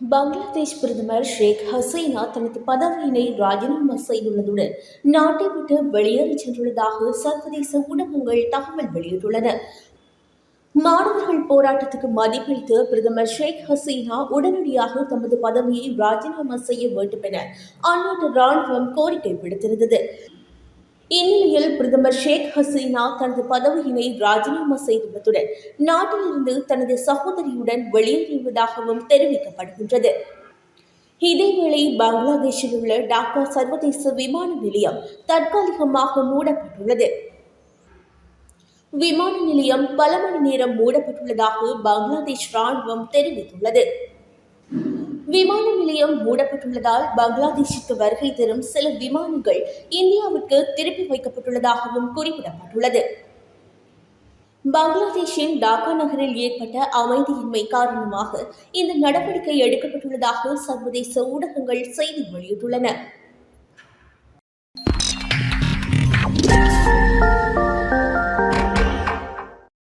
பங்களாதேஷ் பிரதமர் ஷேக் ஹசீனா தனது பதவியினை ராஜினாமா செய்துள்ளதுடன் நாட்டை விட்டு வெளியேறி சென்றுள்ளதாக சர்வதேச ஊடகங்கள் தகவல் வெளியிட்டுள்ளன. மாணவர்கள் போராட்டத்துக்கு மதிப்பளித்து பிரதமர் ஷேக் ஹசீனா உடனடியாக தமது பதவியை ராஜினாமா செய்ய வேண்டும் என அந்நாட்டு ராணுவம் கோரிக்கை விடுத்திருந்தது. இந்நிலையில் பிரதமர் ஷேக் ஹசீனா தனது பதவியினை ராஜினாமா செய்துள்ளதுடன் நாட்டிலிருந்து தனது சகோதரியுடன் வெளியேறியுள்ளதாகவும் தெரிவிக்கப்படுகின்றது. இதேவேளை பங்களாதேஷில் உள்ள டாக்கா சர்வதேச விமான நிலையம் தற்காலிகமாக மூடப்பட்டுள்ளது. விமான நிலையம் பல மணி நேரம் மூடப்பட்டுள்ளதாக பங்களாதேஷ் ராணுவம் தெரிவித்துள்ளது. விமான நிலையம் மூடப்பட்டுள்ளதால் பங்களாதேஷுக்கு வருகை தரும் சில விமானங்கள் இந்தியாவுக்கு திருப்பி வைக்கப்பட்டுள்ளதாகவும் குறிப்பிடப்பட்டுள்ளது. பங்களாதேஷின் டாக்கா நகரில் ஏற்பட்ட அமைதியின்மை காரணமாக இந்த நடவடிக்கை எடுக்கப்பட்டுள்ளதாக சர்வதேச ஊடகங்கள் செய்தி வெளியிட்டுள்ளன.